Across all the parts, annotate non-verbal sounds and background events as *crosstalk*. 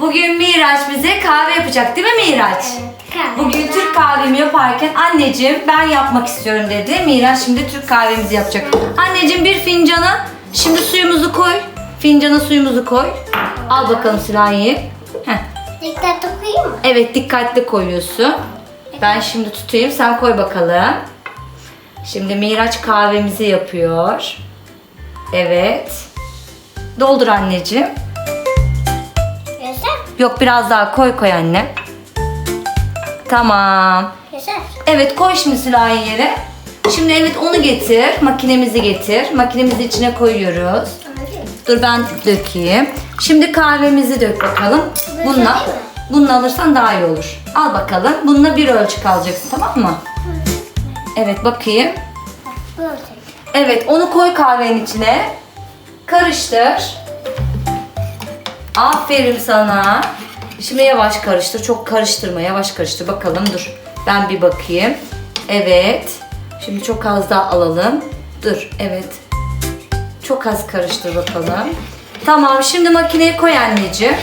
Bugün Miraç bize kahve yapacak değil mi Miraç? Bugün Türk kahvemi yaparken anneciğim ben yapmak istiyorum dedi. Miraç şimdi Türk kahvemizi yapacak. Anneciğim bir fincana şimdi suyumuzu koy. Fincana suyumuzu koy. Al bakalım sürahiyi. Heh. Dikkat okuyayım mı? Evet dikkatli koyuyorsun. Ben şimdi tutayım sen koy bakalım. Şimdi Miraç kahvemizi yapıyor. Evet. Doldur anneciğim. Yok biraz daha koy koy anne. Tamam. Yeter. Evet koy şimdi sürahi yere. Şimdi evet onu getir. Makinemizi getir. Makinemizi içine koyuyoruz. Dur ben dökeyim. Şimdi kahvemizi dök bakalım. Bunu Bununla, bununla alırsan daha iyi olur. Al bakalım. Bununla bir ölçü alacaksın tamam mı? Evet bakayım. Böyle. Evet onu koy kahvenin içine. Karıştır. Aferin sana. Şimdi yavaş karıştır. Çok karıştırma. Yavaş karıştır. Bakalım dur. Ben bir bakayım. Evet. Şimdi çok az daha alalım. Dur. Evet. Çok az karıştır bakalım. Tamam. Şimdi makineye koy anneciğim.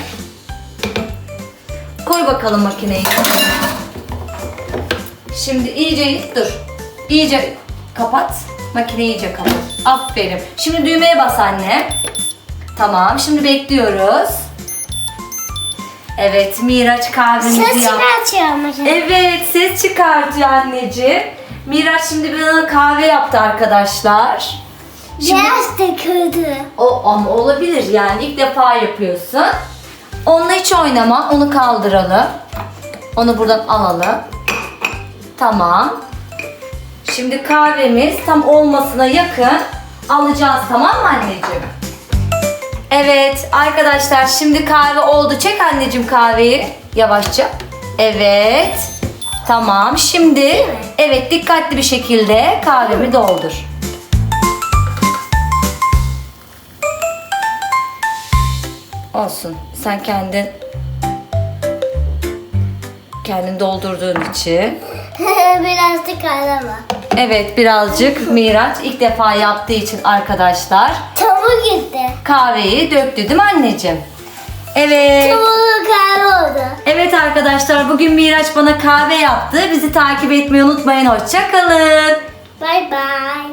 Koy bakalım makineyi. Şimdi iyice dur. İyice kapat. Makineyi iyice kapat. Aferin. Şimdi düğmeye bas anne. Tamam. Şimdi bekliyoruz. Evet, Miraç kahvemizi Ses yap. çıkartıyor makine. Evet, ses çıkartıyor anneciğim. Miraç şimdi bana kahve yaptı arkadaşlar. Şimdi Biraz da kötü. o ama olabilir yani ilk defa yapıyorsun. Onunla hiç oynama. Onu kaldıralım. Onu buradan alalım. Tamam. Şimdi kahvemiz tam olmasına yakın alacağız tamam mı anneciğim? Evet arkadaşlar şimdi kahve oldu. Çek anneciğim kahveyi yavaşça. Evet. Tamam. Şimdi evet dikkatli bir şekilde kahvemi doldur. Olsun. Sen kendin kendin doldurduğun için. *laughs* Biraz da kalama. Evet birazcık Miraç ilk defa yaptığı için arkadaşlar Çabuk gitti. kahveyi döktü değil mi anneciğim? Evet. Çabuk kahve oldu. Evet arkadaşlar bugün Miraç bana kahve yaptı. Bizi takip etmeyi unutmayın. Hoşçakalın. Bye bye.